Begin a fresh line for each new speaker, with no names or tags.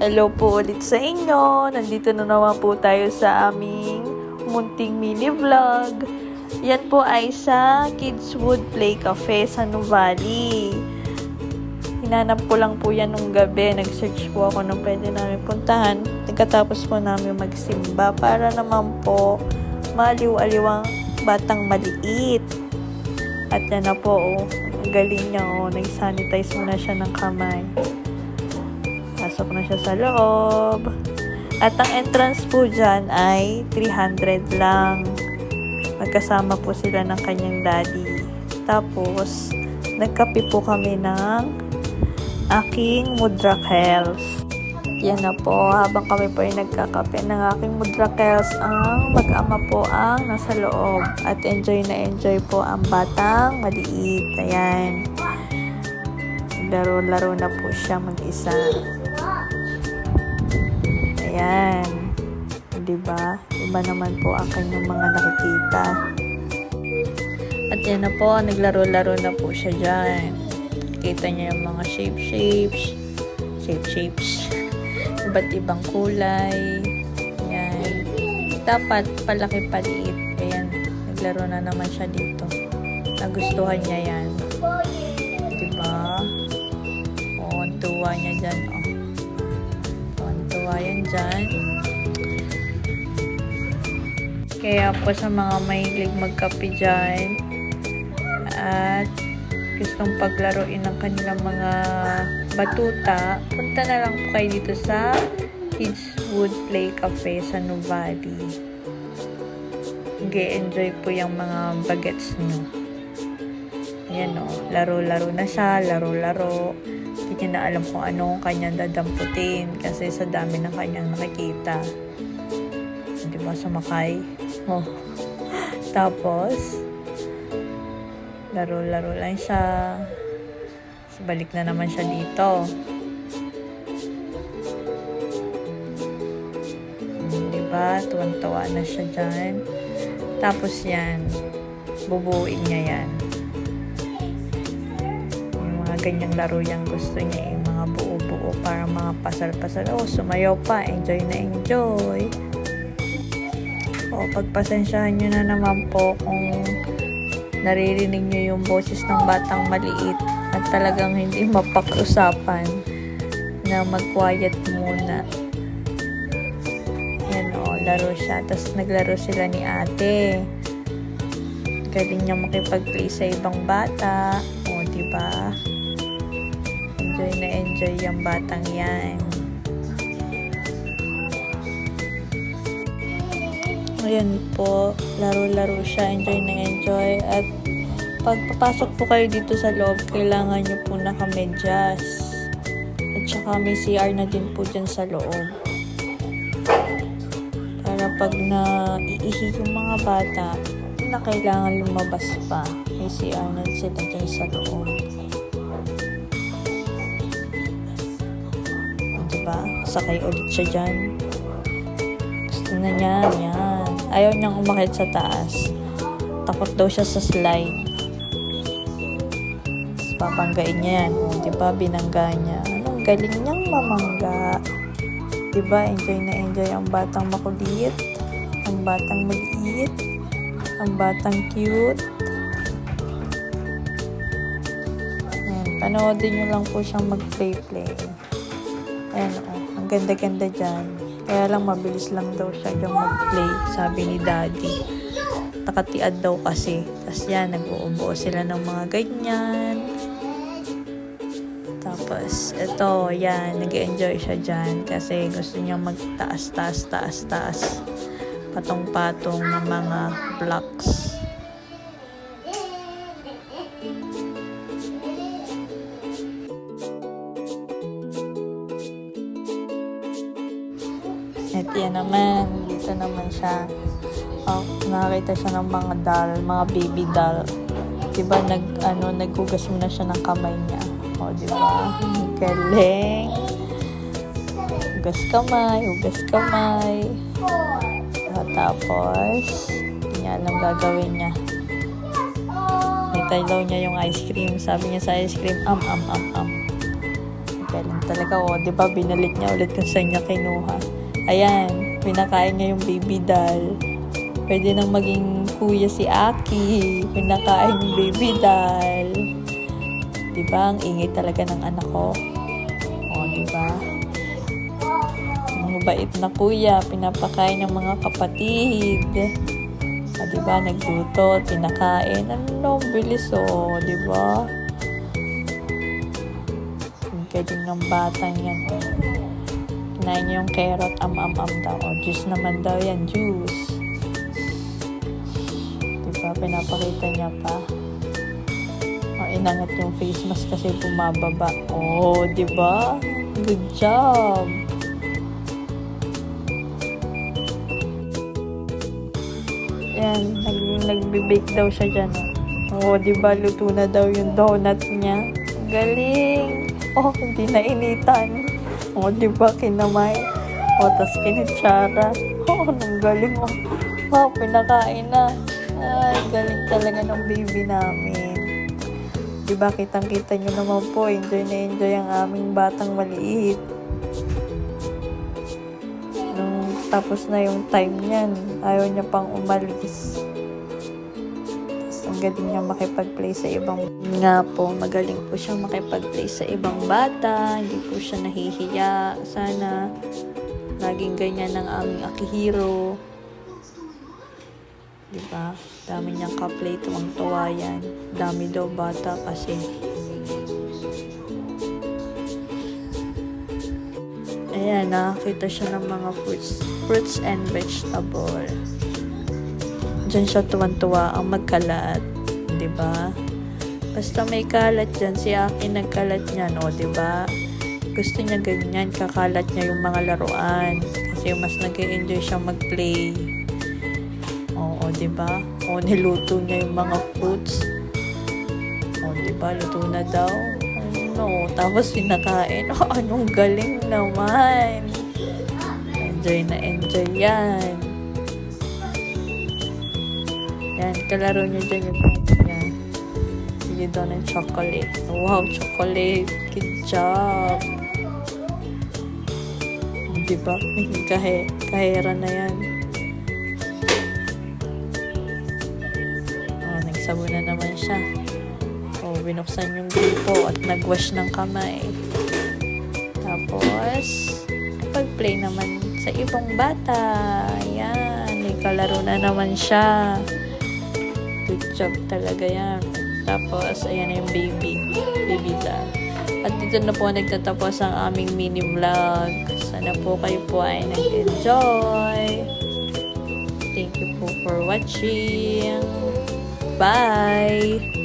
Hello po ulit sa inyo. Nandito na naman po tayo sa aming munting mini vlog. Yan po ay sa Kidswood Play Cafe sa Nuvali. Hinanap ko lang po yan nung gabi. Nag-search po ako nung pwede namin puntahan. Nagkatapos po namin magsimba para naman po maliw-aliwang batang maliit. At yan na po, oh. Ang galing niya, oh. Nag-sanitize muna siya ng kamay. Pasok na siya sa loob. At ang entrance po dyan ay 300 lang. Magkasama po sila ng kanyang daddy. Tapos, nagkape po kami ng aking Mudra Health. Yan na po, habang kami po ay nagkakape ng aking Mudra Health, ang mag-ama po ang nasa loob. At enjoy na enjoy po ang batang maliit. Ayan. Laro-laro na po siya mag-isa. Diba? Iba naman po ang kanyang mga nakikita. At yan na po, naglaro-laro na po siya dyan. Kita niya yung mga shape-shapes. Shape-shapes. Iba't ibang kulay. Ayan. Dapat palaki paliit. Ayan. Naglaro na naman siya dito. Nagustuhan niya yan. Diba? Oo, ang tuwa niya dyan. Oh. Tuwan-tuwa yan dyan. Kaya po sa mga mahilig magkape dyan at gustong paglaruin ng kanilang mga batuta, punta na lang po kayo dito sa Kidswood Play Cafe sa Nuvali. Nag-enjoy po yung mga bagets nyo. Ayan o, laro-laro na siya, laro-laro. Hindi niya na alam kung ano ang kanyang dadamputin kasi sa dami ng kanyang nakikita. Di ba, sumakay? Oh. Tapos, laro-laro lang siya. Tapos balik na naman siya dito. Hmm, Di ba? Tuwan-tuwa na siya dyan. Tapos yan, bubuuin niya yan. Yung mga ganyang laro yung gusto niya, yung mga buo-buo para mga pasal-pasal. Oh, sumayaw pa. Enjoy na enjoy. O, pagpasensyahan nyo na naman po kung naririnig nyo yung boses ng batang maliit at talagang hindi mapakiusapan na mag-quiet muna. Yan o, laro siya. Tapos naglaro sila ni ate. Galing niya makipag-play sa ibang bata. O, di ba? Enjoy na enjoy yung batang yan. Ayan po, laro-laro siya, enjoy na enjoy. At pag papasok po kayo dito sa loob, kailangan nyo po nakamedyas. At saka may CR na din po dyan sa loob. Para pag na iihi yung mga bata, na kailangan lumabas pa. May CR na sila dyan sa loob. Diba? Sakay ulit siya dyan. Gusto na niya, yan. Ayaw niyang umakit sa taas. Takot daw siya sa slide. Tapos papanggain niya yan. O, di ba? Binangga niya. Anong galing niyang mamangga. Di ba? Enjoy na enjoy ang batang makulit. Ang batang maliit. Ang batang cute. Ayan. Panoodin niyo lang po siyang mag-play-play. Ayan o. Ang ganda-ganda dyan. Kaya lang mabilis lang daw siya yung mag-play, sabi ni daddy. Nakatiad daw kasi. Tapos yan, nag-uubuo sila ng mga ganyan. Tapos, ito, yan, nag enjoy siya dyan kasi gusto niya magtaas, taas, taas, taas. Patong-patong ng mga blocks. At yan naman, dito naman siya. Oh, nakakita siya ng mga doll, mga baby doll. Diba, nag, ano, naghugas muna siya ng kamay niya. O, oh, diba? Ang Galing. Hugas kamay, hugas kamay. At tapos, niya alam gagawin niya. Nitay daw niya yung ice cream. Sabi niya sa ice cream, am, am, am, am. Galing talaga. O, di ba, binalik niya ulit kung saan niya kinuha. Ayan, pinakain niya yung baby doll. Pwede nang maging kuya si Aki. Pinakain yung baby doll. Di ba? Ang ingay talaga ng anak ko. O, di ba? Ang mabait na kuya, pinapakain ng mga kapatid. O, di ba? Nagluto, pinakain. Ano, bilis o, di ba? Ang galing ng batang yan. oh. Kinain yung carrot, am-am-am daw. O, juice naman daw yan, juice. Diba, pinapakita niya pa. O, inangat yung face mask kasi bumababa. Oh, di ba? Good job. Yan, nag, nagbe-bake daw siya dyan. Oh, oh di ba luto na daw yung donut niya. Galing. Oh, hindi na initan. Oh, di ba kinamay. Oh, tas kinitsara. Oh, ang galing oh. Wow, pinakain na. Ay, galing talaga ng baby namin. Di ba kitang-kita nyo naman po, enjoy na enjoy ang aming batang maliit. Nung tapos na yung time niyan, ayaw niya pang umalis. Tapos ang galing niya makipag-play sa ibang nga po, magaling po siya makipag-play sa ibang bata, hindi po siya nahihiya. Sana naging ganyan ang aming akihiro. Diba? Dami niyang ka-play, tuwang-tuwa yan. Dami daw bata kasi. Ayan, nakakita siya ng mga fruits, fruits and vegetable. Diyan siya tuwan-tuwa ang magkalat. 'Di ba? Basta may kalat dyan, si Aki nagkalat niyan, o, 'di ba? Gusto niya ganyan, kakalat niya yung mga laruan. Kasi mas nag enjoy siya mag-play. Oo, 'di ba? O, niluto niya yung mga fruits. O, 'di ba? Luto na daw. Ano, tapos pinakain. Oh, anong galing naman. Enjoy na enjoy yan. Yan, kalaro niyo dyan yung Sige daw ng chocolate. Wow, chocolate. Good job. Di ba? Kahe, kahera na yan. Oh, nagsabo na naman siya. Oh, binuksan yung gripo at nagwash ng kamay. Tapos, pag-play naman sa ibang bata. Yan, may kalaro na naman siya. Good job talaga yan. Tapos, ayan yung baby. Baby doll. At dito na po nagtatapos ang aming mini vlog. Sana po kayo po ay nag-enjoy. Thank you po for watching. Bye!